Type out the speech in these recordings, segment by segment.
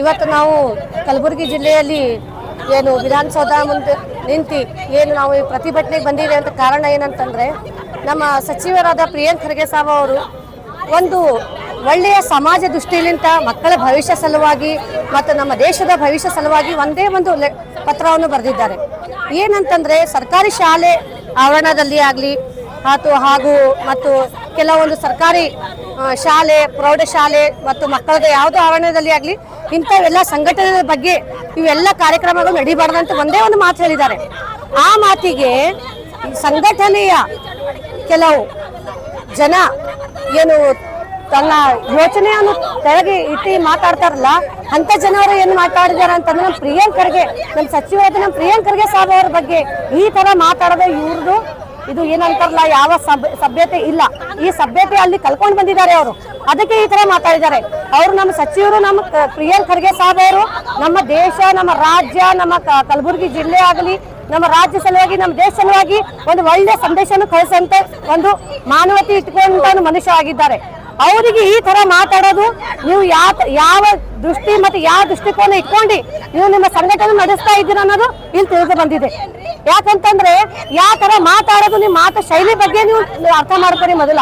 ಇವತ್ತು ನಾವು ಕಲಬುರಗಿ ಜಿಲ್ಲೆಯಲ್ಲಿ ಏನು ವಿಧಾನಸೌಧ ಮುಂದೆ ನಿಂತು ಏನು ನಾವು ಈ ಪ್ರತಿಭಟನೆಗೆ ಬಂದಿದೆ ಅಂತ ಕಾರಣ ಏನಂತಂದ್ರೆ, ನಮ್ಮ ಸಚಿವರಾದ ಪ್ರಿಯಾಂಕ್ ಖರ್ಗೆ ಸಾಬ್ ಅವರು ಒಂದು ಒಳ್ಳೆಯ ಸಮಾಜ ದೃಷ್ಟಿಲಿಂತ ಮಕ್ಕಳ ಭವಿಷ್ಯ ಸಲುವಾಗಿ ಮತ್ತು ನಮ್ಮ ದೇಶದ ಭವಿಷ್ಯ ಸಲುವಾಗಿ ಒಂದೇ ಒಂದು ಪತ್ರವನ್ನು ಬರೆದಿದ್ದಾರೆ. ಏನಂತಂದ್ರೆ, ಸರ್ಕಾರಿ ಶಾಲೆ ಆವರಣದಲ್ಲಿ ಆಗಲಿ ಮತ್ತು ಹಾಗೂ ಮತ್ತು ಕೆಲವೊಂದು ಸರ್ಕಾರಿ ಶಾಲೆ, ಪ್ರೌಢಶಾಲೆ ಮತ್ತು ಮಕ್ಕಳದ ಯಾವುದೋ ಆವರಣದಲ್ಲಿ ಆಗಲಿ ಇಂಥವೆಲ್ಲ ಸಂಘಟನೆಗಳ ಬಗ್ಗೆ ಇವೆಲ್ಲ ಕಾರ್ಯಕ್ರಮಗಳು ನಡೀಬಾರ್ದಂತ ಒಂದೇ ಒಂದು ಮಾತು ಹೇಳಿದ್ದಾರೆ. ಆ ಮಾತಿಗೆ ಸಂಘಟನೆಯ ಕೆಲವು ಜನ ಏನು ತನ್ನ ಯೋಚನೆಯನ್ನು ಕೆಳಗೆ ಇಟ್ಟು ಮಾತಾಡ್ತಾರಲ್ಲ ಅಂತ ಜನರು ಏನು ಮಾತಾಡಿದಾರೆ ಅಂತಂದ್ರೆ ನಮ್ಮ ಪ್ರಿಯಾಂಕರ್ಗೆ, ನಮ್ಮ ಸಚಿವರಾದ ನಮ್ಮ ಪ್ರಿಯಾಂಕರ್ಗೆ ಸಾಬ್ ಅವ್ರ ಬಗ್ಗೆ ಈ ತರ ಮಾತಾಡದೆ ಇವ್ರದ್ದು ಇದು ಏನಂತಾರಲ್ಲ, ಯಾವ ಸಭ್ಯ ಸಭ್ಯತೆ ಇಲ್ಲ. ಈ ಸಭ್ಯತೆ ಅಲ್ಲಿ ಕಲ್ಕೊಂಡು ಬಂದಿದ್ದಾರೆ ಅವರು. ಅದಕ್ಕೆ ಈ ತರ ಮಾತಾಡಿದ್ದಾರೆ. ಅವರು ನಮ್ಮ ಸಚಿವರು, ನಮ್ಮ ಪ್ರಿಯಾಂಕ್ ಖರ್ಗೆ ಸಾಹೇಬ್ ಅವರು. ನಮ್ಮ ದೇಶ, ನಮ್ಮ ರಾಜ್ಯ, ನಮ್ಮ ಕಲಬುರಗಿ ಜಿಲ್ಲೆ ಆಗಲಿ, ನಮ್ಮ ರಾಜ್ಯ ಸಲುವಾಗಿ, ನಮ್ಮ ದೇಶ ಸಲುವಾಗಿ ಒಂದು ಒಳ್ಳೆ ಸಂದೇಶವನ್ನು ಕಳಿಸಂತ ಒಂದು ಮಾನವತೆ ಇಟ್ಕೊಂಡ ಮನುಷ್ಯ ಆಗಿದ್ದಾರೆ. ಅವರಿಗೆ ಈ ತರ ಮಾತಾಡೋದು, ನೀವು ಯಾವ ಯಾವ ದೃಷ್ಟಿ ಮತ್ತೆ ಯಾವ ದೃಷ್ಟಿಕೋನ ಇಟ್ಕೊಂಡು ನೀವು ನಿಮ್ಮ ಸಂಘಟನೆ ನಡೆಸ್ತಾ ಇದ್ದೀರ ಅನ್ನೋದು ಇಲ್ಲಿ ತಿಳಿದು ಬಂದಿದೆ. ಯಾಕಂತಂದ್ರೆ ಯಾವ ತರ ಮಾತಾಡೋದು, ನಿಮ್ಮ ಮಾತು ಶೈಲಿ ಬಗ್ಗೆ ನೀವು ಅರ್ಥ ಮಾಡ್ಕೊರಿ ಮೊದಲ.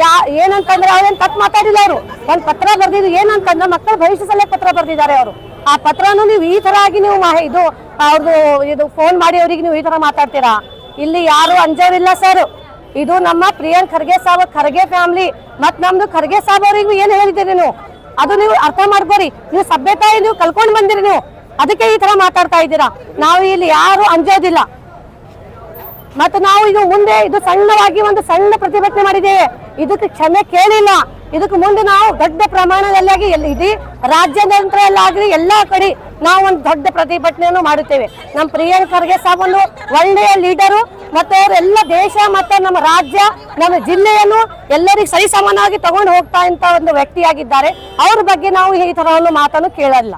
ಯಾ, ಏನಂತಂದ್ರೆ ಅವ್ರೇನ್ ತಪ್ಪು ಮಾತಾಡಿಲ್ಲ ಅವರು. ಒಂದ್ ಪತ್ರ ಬರ್ದಿದ್ದು ಏನಂತಂದ್ರೆ ಮಕ್ಕಳ ಭವಿಷ್ಯ ಸಲಹೆ ಪತ್ರ ಬರ್ದಿದ್ದಾರೆ ಅವರು. ಆ ಪತ್ರನು ನೀವು ಈ ತರ ಆಗಿ ನೀವು ಇದು ಅವ್ರದ್ದು ಇದು ಫೋನ್ ಮಾಡಿ ಅವ್ರಿಗೆ ನೀವು ಈ ತರ ಮಾತಾಡ್ತೀರಾ? ಇಲ್ಲಿ ಯಾರು ಅಂಜೋರಿಲ್ಲ ಸರ್ ಇದು ನಮ್ಮ ಪ್ರಿಯನ್ ಖರ್ಗೆ ಸಾಬ್, ಖರ್ಗೆ ಫ್ಯಾಮಿಲಿ ಮತ್ ನಮ್ದು ಖರ್ಗೆ ಸಾಬ್ ಅವ್ರಿಗೆ ಏನ್ ಹೇಳಿದಿರಿ ನೀವು? ಅದು ನೀವು ಅರ್ಥ ಮಾಡ್ಕೋರಿ. ನೀವು ಸಭ್ಯತಾಯಿ, ನೀವು ಕಲ್ಕೊಂಡ್ ಬಂದಿರಿ ನೀವು. ಅದಕ್ಕೆ ಈ ತರ ಮಾತಾಡ್ತಾ ಇದ್ದೀರಾ? ನಾವು ಇಲ್ಲಿ ಯಾರು ಅಂಜೋದಿಲ್ಲ. ಮತ್ತು ನಾವು ಇದು ಮುಂದೆ ಇದು ಸಣ್ಣವಾಗಿ ಒಂದು ಸಣ್ಣ ಪ್ರತಿಭಟನೆ ಮಾಡಿದ್ದೇವೆ. ಇದಕ್ಕೆ ಕ್ಷಮೆ ಕೇಳಿಲ್ಲ. ಇದಕ್ಕೆ ಮುಂದೆ ನಾವು ದೊಡ್ಡ ಪ್ರಮಾಣದಲ್ಲಿ ಎಲ್ಲಿ ಇಡೀ ರಾಜ್ಯಾದ್ಯಂತರಲ್ಲಾಗಲಿ ಎಲ್ಲಾ ಕಡೆ ನಾವು ಒಂದು ದೊಡ್ಡ ಪ್ರತಿಭಟನೆಯನ್ನು ಮಾಡುತ್ತೇವೆ. ನಮ್ಮ ಪ್ರಿಯಾಂಕ್ ಖರ್ಗೆ ಸಾಬ್ ಒಂದು ಒಳ್ಳೆಯ ಲೀಡರು ಮತ್ತು ಅವರೆಲ್ಲ ಎಲ್ಲ ದೇಶ ಮತ್ತು ನಮ್ಮ ರಾಜ್ಯ, ನಮ್ಮ ಜಿಲ್ಲೆಯನ್ನು ಎಲ್ಲರಿಗೂ ಸರಿ ಸಮಾನವಾಗಿ ತಗೊಂಡು ಹೋಗ್ತಾ ಅಂತ ಒಂದು ವ್ಯಕ್ತಿಯಾಗಿದ್ದಾರೆ. ಅವ್ರ ಬಗ್ಗೆ ನಾವು ಈ ತರಹವನ್ನು ಮಾತನ್ನು ಕೇಳಲ್ಲ.